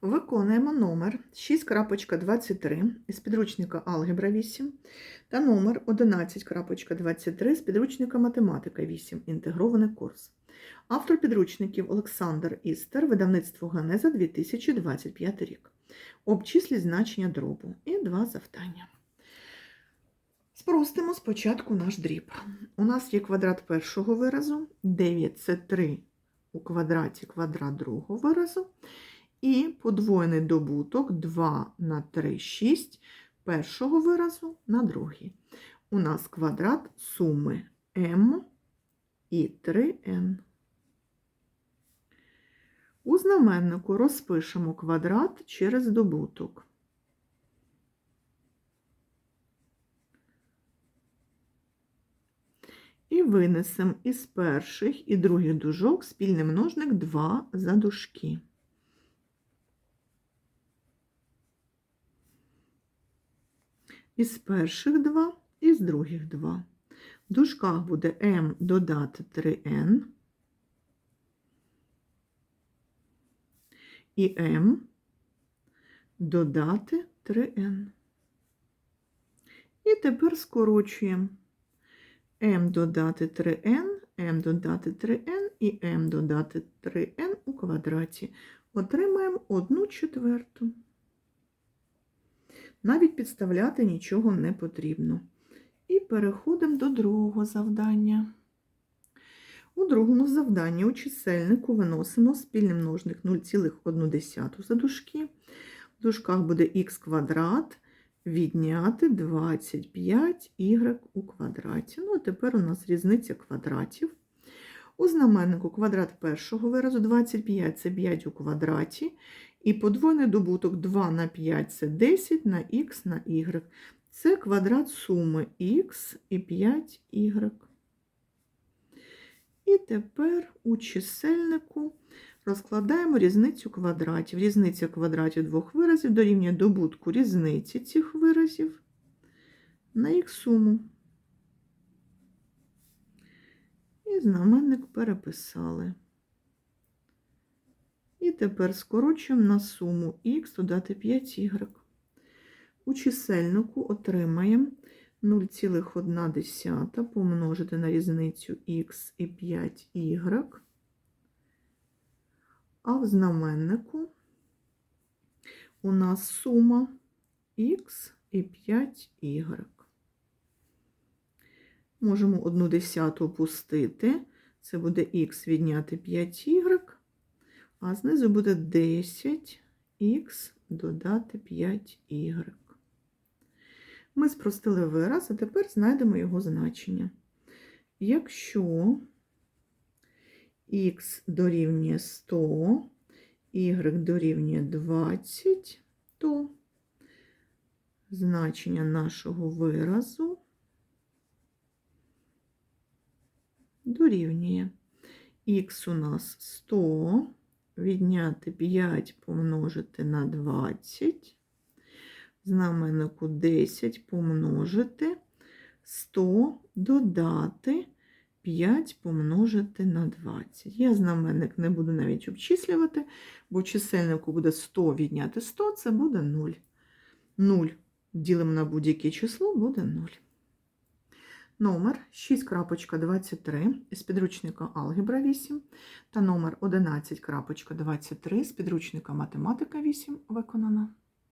Виконуємо номер 6.23 із підручника Алгебра 8 та номер 11.23 з підручника Математика 8. Інтегрований курс. Автор підручників Олександр Істер, видавництво Генеза 2025 рік. Обчисліть значення дробу і два завдання. Спростимо спочатку наш дріб. У нас є квадрат першого виразу, 9 це 3 у квадраті квадрат другого виразу. І подвоєний добуток 2 на 3, 6 першого виразу на другий. У нас квадрат суми m і 3n. У знаменнику розпишемо квадрат через добуток. І винесемо із перших і других дужок спільний множник 2 за дужки. Із перших 2 і з других 2. В дужках буде m додати 3n і m додати 3n. І тепер скорочуємо m додати 3n, m додати 3n і m додати 3n у квадраті. Отримаємо 1 четверту. Навіть підставляти нічого не потрібно. І переходимо до другого завдання. У другому завданні у чисельнику виносимо спільний множник 0,1 за дужки. В дужках буде х квадрат відняти 25y у квадраті. Ну, а тепер у нас різниця квадратів. У знаменнику квадрат першого виразу 25 це 5 у квадраті. І подвойний добуток 2 на 5 це 10 на х на y. Це квадрат суми х і 5y. І тепер у чисельнику розкладаємо різницю квадратів. Різниця квадратів двох виразів дорівнює добутку різниці цих виразів на їх суму. І знаменник переписали. Тепер скорочуємо на суму х додати 5y. У чисельнику отримаємо 0,1 помножити на різницю х і 5y. А в знаменнику у нас сума х і 5y. Можемо одну десяту опустити. Це буде х відняти 5y, а знизу буде 10х додати 5y. Ми спростили вираз, а тепер знайдемо його значення. Якщо х дорівнює 100, y дорівнює 20, то значення нашого виразу дорівнює х у нас 100, відняти 5 помножити на 20, знаменнику 10 помножити 100 додати 5 помножити на 20. Я знаменник не буду навіть обчислювати, бо чисельнику буде 100 відняти 100, це буде 0. 0 ділимо на будь-яке число, буде 0. Номер 6.23 з підручника Алгебра 8 та номер 11.23 з підручника Математика 8 виконано.